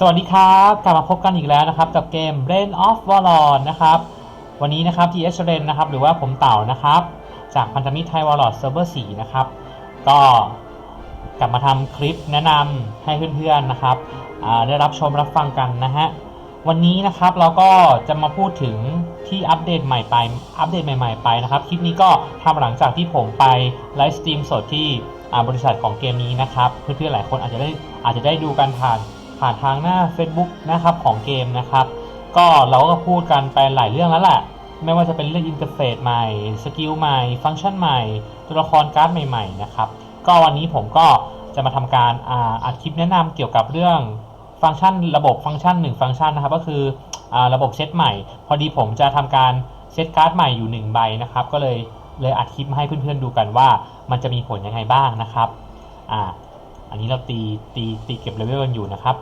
สวัสดีครับ กลับมาพบกันอีกแล้วนะครับ กับเกม Rain of Valor นะครับ วันนี้นะครับ TS r a n นะครับ หรือว่าผมเต่านะครับ จากพันธมิตรไทย Warlord Server 4 นะครับ ก็กลับมาทำคลิปแนะนำให้เพื่อนๆนะครับ ได้รับชมรับฟังกันนะฮะ วันนี้นะครับเราก็จะมาพูดถึงที่อัปเดตใหม่ไป อัปเดตใหม่ ๆ ไปนะครับ คลิปนี้ก็ทำหลังจากที่ผมไปไลฟ์สตรีมสดที่บริษัทของเกมนี้นะครับ เพื่อนๆหลายคนอาจจะได้อาจจะได้ดูกันผ่าน ผ่านทางหน้า Facebook นะครับของเกมนะครับ ก็เราก็พูดกันไปหลายเรื่องแล้วแหละไม่ว่าจะเป็นเรื่องอินเทอร์เฟซใหม่ สกิลใหม่ ฟังก์ชันใหม่ ตัวละครการ์ดใหม่ๆนะครับ ก็วันนี้ผมก็จะมาทำการอ่าอัดคลิปแนะนำเกี่ยวกับเรื่องฟังก์ชันระบบฟังก์ชัน1ฟังก์ชันนะครับ ก็คืออาระบบเซตใหม่ พอดีผมจะทำการเซตการ์ดใหม่อยู่1ใบนะครับ ก็เลยเลยอัดคลิปมาให้เพื่อนๆดูกันว่า มันจะมีผลยังไงบ้างนะครับอ่า อันนี้เราตีตีตีเก็บเลเวลกันอยู่นะครับ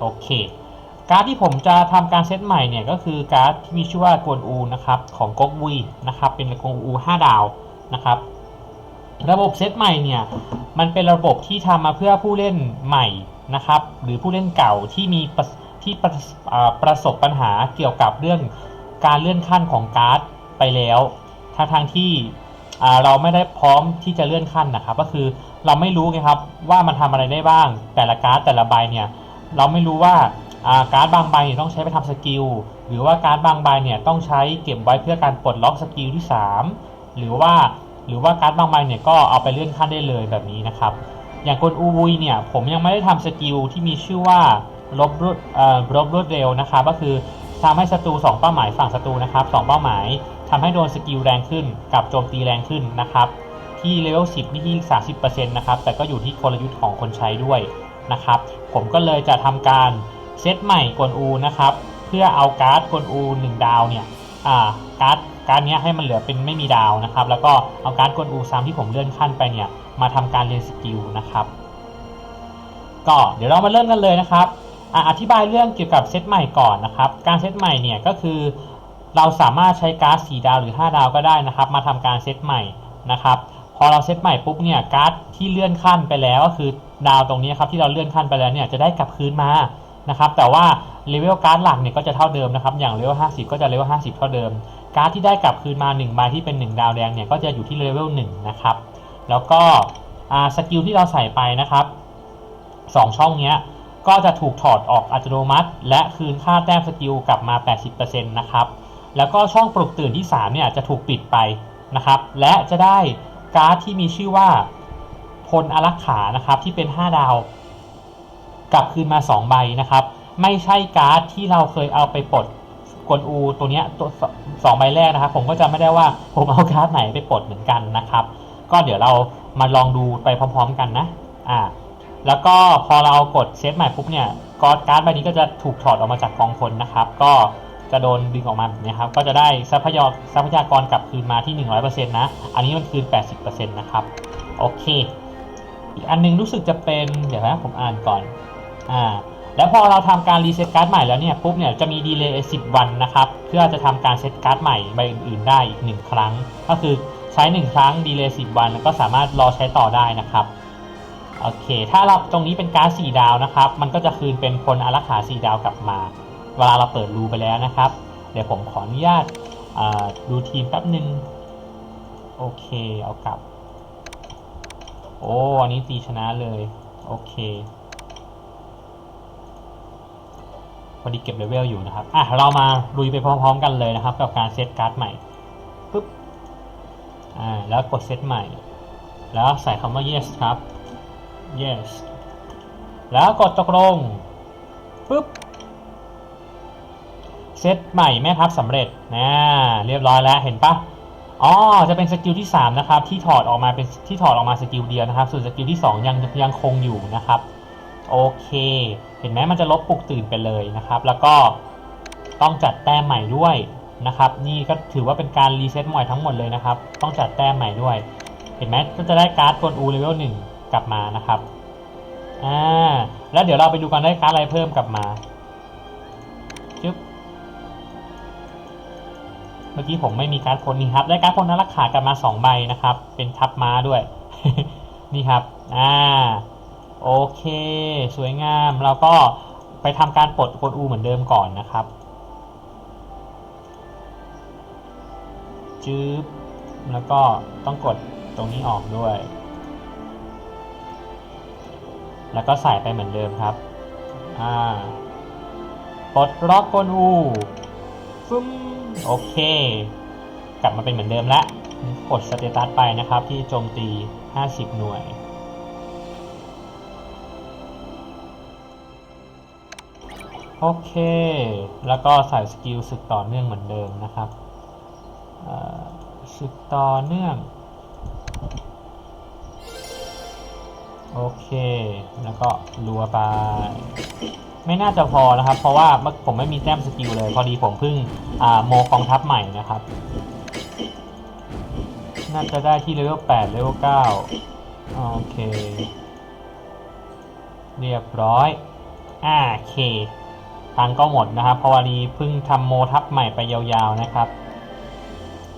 โอเคการ์ดที่ผมจะทำการเซตใหม่เนี่ยก็คือการ์ดที่มีชื่อว่ากวนอูนะครับของก๊กวีนะครับเป็นกวนอู5ดาวนะครับระบบเซตใหม่เนี่ยมันเป็นระบบที่ทำมาเพื่อผู้เล่นใหม่นะครับหรือผู้เล่นเก่าที่มีที่ประประสบปัญหาเกี่ยวกับเรื่องการเลื่อนขั้นของการ์ดไปแล้วทั้งทางที่ เราไม่ได้พร้อมที่จะเลื่อนขั้นนะครับ ก็คือเราไม่รู้ไงครับว่ามันทำอะไรได้บ้าง แต่ละการ์ดแต่ละใบเนี่ยเราไม่รู้ว่าการ์ดบางใบเนี่ยต้องใช้ไปทำสกิลหรือว่าการ์ดบางใบเนี่ยต้องใช้เก็บไว้เพื่อการปลดล็อกสกิลที่ 3 หรือว่าหรือว่าการ์ดบางใบเนี่ยก็เอาไปเลื่อนขั้นได้เลยแบบนี้นะครับอย่างกลอูวุยเนี่ยผมยังไม่ได้ทำสกิลที่มีชื่อว่าลบรวดเอ่อลบรวดเร็วนะครับก็คือทำให้ศัตรู2เป้าหมายฝั่งศัตรูนะครับ2เป้าหมาย ทำให้โดนสกิลแรงขึ้นกับโจมตีแรงขึ้นนะครับ ที่เลเวล 10 นี่ที่ 30%นะครับ แต่ก็อยู่ที่กลยุทธ์ของคนใช้ด้วยนะครับ ผมก็เลยจะทำการเซตใหม่กวนอูนะครับ เพื่อเอาการ์ดกวนอู1ดาวเนี่ยอ่าการ์ดการ์ดนี้ให้มันเหลือเป็นไม่มีดาวนะครับ แล้วก็เอาการ์ดกวนอูซ้ำที่ผมเลื่อนขั้นไปเนี่ยมาทำการเรียนสกิลนะครับ ก็เดี๋ยวเรามาเริ่มกันเลยนะครับออธิบายเรื่องเกี่ยวกับเซตใหม่ก่อนนะครับ การเซตใหม่เนี่ยก็คือ เราสามารถใช้การ์ด4ดาวหรือ 5 ดาวก็ได้นะครับ มาทำการเซตใหม่นะครับ พอเราเซตใหม่ปุ๊บเนี่ยการ์ดที่เลื่อนขั้นไปแล้วก็คือดาวตรงนี้ครับที่เราเลื่อนขั้นไปแล้วเนี่ยจะได้กลับคืนมานะครับแต่ว่าเลเวลการ์ดหลักเนี่ยก็จะเท่าเดิมนะครับอย่างเลเวล50 ก็จะเลเวล50 เท่าเดิม การ์ดที่ได้กลับคืนมา1ใบที่เป็น 1 ดาวแดงเนี่ยก็จะอยู่ที่เลเวล1นะครับแล้วก็สกิลที่เราใส่ไปนะครับ 2 ช่องเนี้ยก็จะถูกถอดออกอัตโนมัติ และคืนค่าแต้มสกิลกลับมา 80%นะครับ แล้วก็ช่องปลุกตื่นที่ 3 เนี่ยจะถูกปิดไปนะครับ และจะได้การ์ดที่มีชื่อว่าพลอารักขานะครับที่เป็น 5 ดาว กลับคืนมา 2 ใบนะครับ ไม่ใช่การ์ดที่เราเคยเอาไปปลดกวนอูตัวเนี้ยตัวสองใบแรกนะครับ ผมก็จะไม่ได้ว่าผมเอาการ์ดไหนไปปลดเหมือนกันนะครับ ก็เดี๋ยวเรามาลองดูไปพร้อม ๆ กันนะอ่าแล้วก็พอเรากดเซตใหม่ปุ๊บเนี่ยการ์ดการ์ดใบนี้ก็จะถูกถอดออกมาจากกองพลนะครับ ก็ จะโดนดึงออกมานี้ครับ ก็จะได้ทรัพยากรทรัพยากรกลับคืนมาที่ 100%นะ อันนี้มันคืน 80%นะครับ โอเค อีกอันนึงรู้สึกจะเป็น เดี๋ยวนะผมอ่านก่อน อ่า แล้วพอเราทำการรีเซ็ตการ์ดใหม่แล้วเนี่ย ปุ๊บเนี่ยจะมีดีเลย์10วันนะครับ เพื่อจะทำการเซตการ์ดใหม่ใบอื่นๆได้อีก 1 ครั้ง ก็คือใช้ 1 ครั้งดีเลย์10วัน แล้วก็สามารถรอใช้ต่อได้นะครับโอเค ถ้าเราตรงนี้เป็นการ์ด4ดาวนะครับ มันก็จะคืนเป็นพลอารักขา4ดาวกลับมา เวลาเราเปิดรูไปแล้วนะครับ เดี๋ยวผมขออนุญาตดูทีมแป๊บหนึ่งโอเค เอากลับ โอ้อันนี้ตีชนะเลย โอเค พอดีเก็บเลเวลอยู่นะครับ อะ เรามาลุยไปพร้อมๆกันเลยนะครับ กับการเซตการ์ดใหม่ปึ๊บ อ่า แล้วกดเซตใหม่ แล้วใส่คำว่า yes ครับ yes แล้วกดตกลงปึ๊บ เซตใหม่แม่ทัพสำเร็จนะเรียบร้อยแล้วเห็นปะอ๋อจะเป็นสกิลที่3นะครับที่ถอดออกมาเป็นที่ถอดออกมาสกิลเดียวนะครับ ส่วนสกิลที่ 2 ยังยังคงอยู่นะครับโอเค เห็นไหมมันจะลบปลุกตื่นไปเลยนะครับ แล้วก็ต้องจัดแต้มใหม่ด้วยนะครับ นี่ก็ถือว่าเป็นการรีเซ็ตใหม่ทั้งหมดเลยนะครับ ต้องจัดแต้มใหม่ด้วย เห็นไหมก็จะได้การ์ดกวนอูเลเวลหนึ่งกลับมานะครับอ่าแล้วเดี๋ยวเราไปดูกันได้การ์ดอะไรเพิ่มกลับมา เมื่อกี้ผมไม่มีการ์ดพลนี่ครับ ได้การ์ดพลนัรักขากลับมา2ใบนะครับ เป็นทับม้าด้วย นี่ครับ อ่า โอเค สวยงามแล้วก็ไปทำการปลดกดอูเหมือนเดิมก่อนนะครับ จืบแล้วก็ต้องกดตรงนี้ออกด้วย แล้วก็ใส่ไปเหมือนเดิมครับ อ่า ปลดล็อกกลอู ฟึ้มโอเค กลับมาเป็นเหมือนเดิมแล้วกดสเตตัสไปนะครับที่โจมตี 50 หน่วย โอเค แล้วก็ใส่สกิลศึกต่อเนื่องเหมือนเดิมนะครับเอ่อศึกต่อเนื่อง โอเค แล้วก็รัวไป ไม่น่าจะพอนะครับ เพราะว่าผมไม่มีแต้มสกิลเลย พอดีผมเพิ่งอ่าโมกองทัพใหม่นะครับ น่าจะได้ที่เลเวล8เลเวล9โอเค เรียบร้อยอ่าเคตังก็หมดนะครับ เพราะวันนี้เพิ่งทำโมทัพใหม่ไปยาวๆนะครับ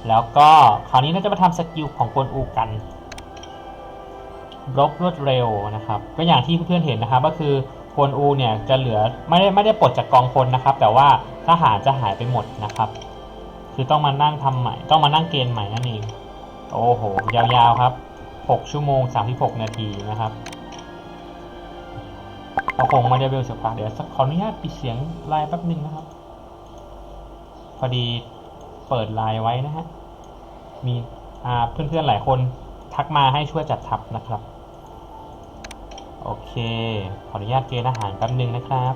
แล้วก็คราวนี้เราจะมาทำสกิลของกวนอูกันบล็อกรวดเร็วนะครับ ก็อย่างที่เพื่อนๆเห็นนะครับก็คือ กวนอูเนี่ยจะเหลือไม่ได้ไม่ได้ปลดจากกองพลนะครับ แต่ว่าทหารจะหายไปหมดนะครับ คือต้องมานั่งทำใหม่ ต้องมานั่งเกณฑ์ใหม่นั่นเองโอ้โหยาวๆครับ6ชั่วโมง36นาทีนะครับเราคงไม่ได้เวลสักพักเดี๋ยวสักขออนุญาตปิดเสียงไลน์แป๊บนึงนะครับ พอดีเปิดไลน์ไว้นะฮะมีเพื่อนๆหลายคนทักมาให้ช่วยจัดทัพนะครับ โอเค ขออนุญาตเกณฑ์อาหารแป๊บหนึงนะครับ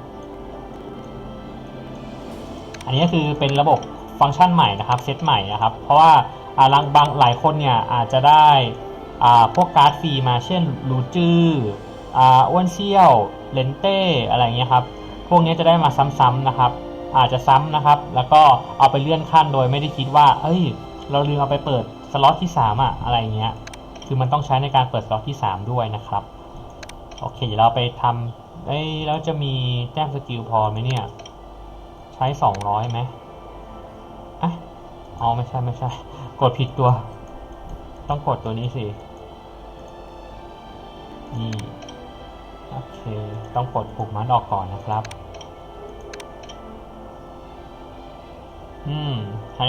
อันนี้ก็คือเป็นระบบฟังก์ชันใหม่นะครับเซตใหม่นะครับ เพราะว่าอ่าบางบางหลายคนเนี่ยอาจจะได้อ่าพวกการ์ดฟรีมาเช่นรูจื้ออ่าอ้วนเซี่ยวเลนเต้อะไรเงี้ยครับ พวกนี้จะได้มาซ้ำๆนะครับ อาจจะซ้ำนะครับ แล้วก็เอาไปเลื่อนขั้นโดยไม่ได้คิดว่า เอ้ย เราลืมเอาไปเปิดสล็อตที่3อะอะไรเงี้ย คือมันต้องใช้ในการเปิดสล็อตที่ 3 ด้วยนะครับ โอเคเดี๋ยวเราไปทำเอ้ยแล้วจะมีแต้มสกิลพอไหมเนี่ย ใช้200ไหมอะอ๋อไม่ใช่ไม่ใช่ กดผิดตัว ต้องกดตัวนี้สิ นี่ โอเค ต้องกดปุ่มมันออกก่อนนะครับ อืม ใช้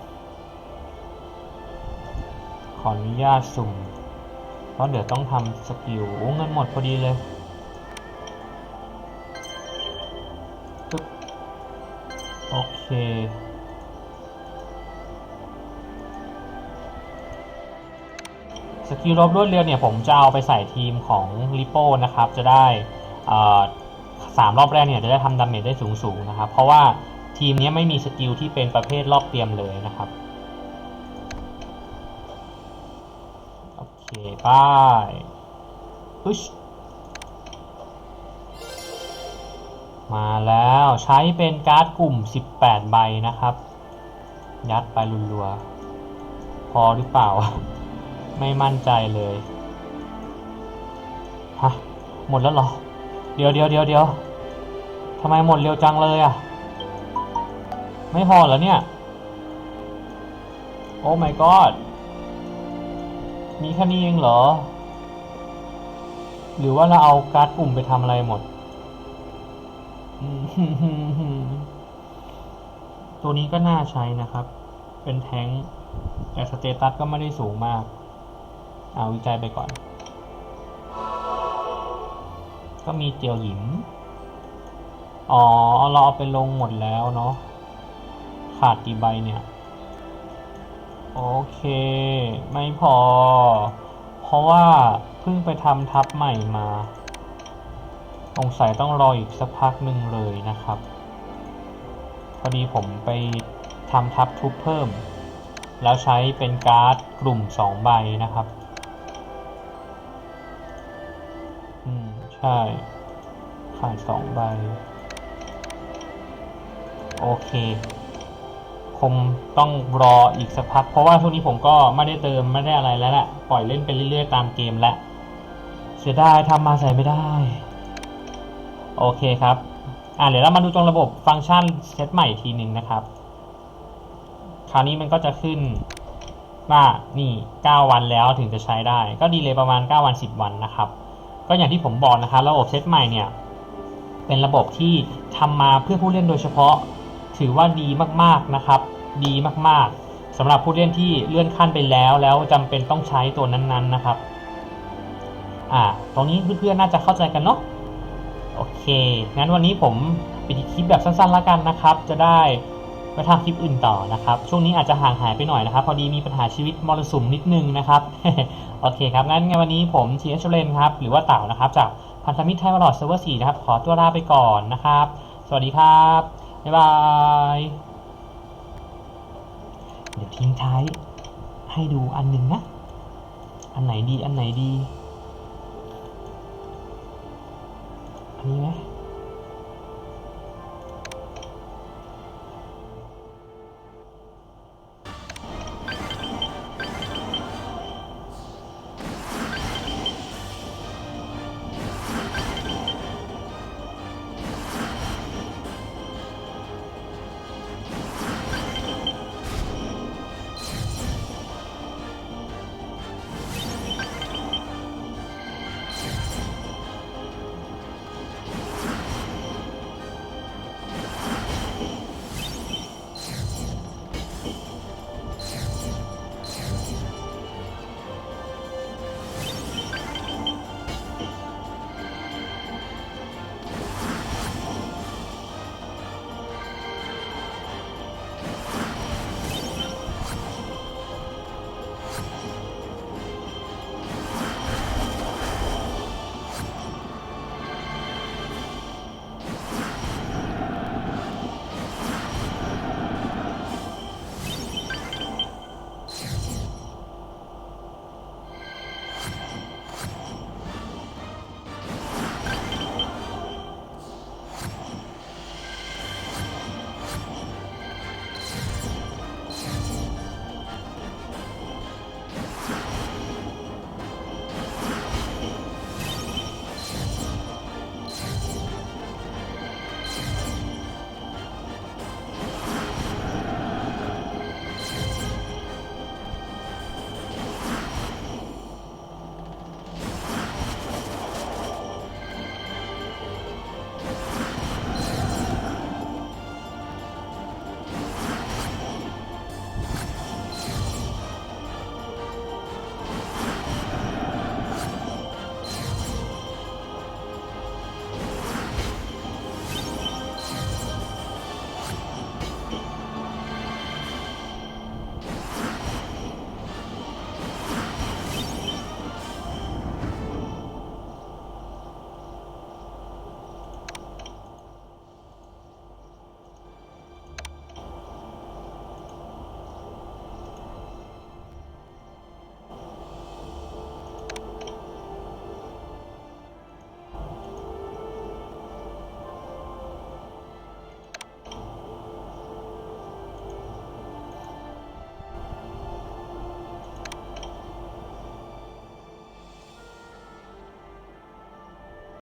200ขออนุญาตสุ่ม ราะเดี๋ยวต้องทำสกิลโอ้เงินหมดพอดีเลยปึ๊บโอเคสกิลรบรวดเร็วเนี่ยผมจะเอาไปใส่ทีมของลิโป้นะครับ จะได้สามรอบแรกเนี่ยจะได้ทำดาเมจได้สูงๆนะครับ เพราะว่าทีมนี้ไม่มีสกิลที่เป็นประเภทรอบเตรียมเลยนะครับ เคไป้ายพุชมาแล้วใช้เป็นการ์ดกลุ่ม 18 ใบนะครับ ยัดไปรัวๆพอหรือเปล่า ไม่มั่นใจเลย ฮะ หมดแล้วเหรอ เดี๋ยวเดี๋ยวเดี๋ยวเดี๋ยวทำไมหมดเร็วจังเลยอะ ไม่พอเหรอเนี่ย โอ้ my god มีแค่นี้เองเหรอ หรือว่าเราเอาการ์ดกลุ่มไปทำอะไรหมด ตัวนี้ก็น่าใช้นะครับ เป็นแท้งค์แต่สเตตัสก็ไม่ได้สูงมาก เอาวิจัยไปก่อน ก็มีเจียวหยิมอ๋อ เราเอาไปลงหมดแล้วเนาะ ขาดกี่ใบเนี่ย โอเค ไม่พอ เพราะว่าเพิ่งไปทำทับใหม่มาสงสัยต้องรออีกสักพักหนึ่งเลยนะครับ พอดีผมไปทำทับทุบเพิ่ม แล้วใช้เป็นการ์ดกลุ่ม 2 ใบนะครับ อืม ใช่ขาด2ใบ โอเค คงต้องรออีกสักพัก เพราะว่าช่วงนี้ผมก็ไม่ได้เติมไม่ได้อะไรแล้วแหละปล่อยเล่นไปเรื่อยๆตามเกมแล้วเสียดายทำมาใส่ไม่ได้ โอเคครับอ่าเดี๋ยวเรามาดูตรงระบบฟังก์ชันเซตใหม่ทีหนึ่งนะครับ คราวนี้มันก็จะขึ้นว่านี่ 9 วันแล้วถึงจะใช้ได้ ก็ดีเลยประมาณ 9 วัน 10 วันนะครับ ก็อย่างที่ผมบอกนะครับ ระบบเซตใหม่เนี่ย เป็นระบบที่ทำมาเพื่อผู้เล่นโดยเฉพาะ ถือว่าดีมากๆนะครับ ดีมากๆสำหรับผู้เล่นที่เลื่อนขั้นไปแล้วแล้วจำเป็นต้องใช้ตัวนั้นๆนะครับอ่าตรงนี้เพื่อนๆน่าจะเข้าใจกันเนาะโอเคงั้นวันนี้ผมปิดคลิปแบบสั้นๆแล้วกันนะครับ จะได้ไปทำคลิปอื่นต่อนะครับ ช่วงนี้อาจจะห่างหายไปหน่อยนะครับ พอดีมีปัญหาชีวิตมรสุมนิดนึงนะครับ โอเคครับ งั้นในวันนี้ผมทีเอชเลนครับ หรือว่าเต่านะครับ จากพันธมิตรไทยวอลอดเซิร์ฟเวอร์สนะครับ ขอตัวลาไปก่อนนะครับ สวัสดีครับ บ๊ายบาย เดี๋ยวทิ้งท้าย ให้ดูอันหนึ่งนะ อันไหนดี อันไหนดี อันนี้ไหม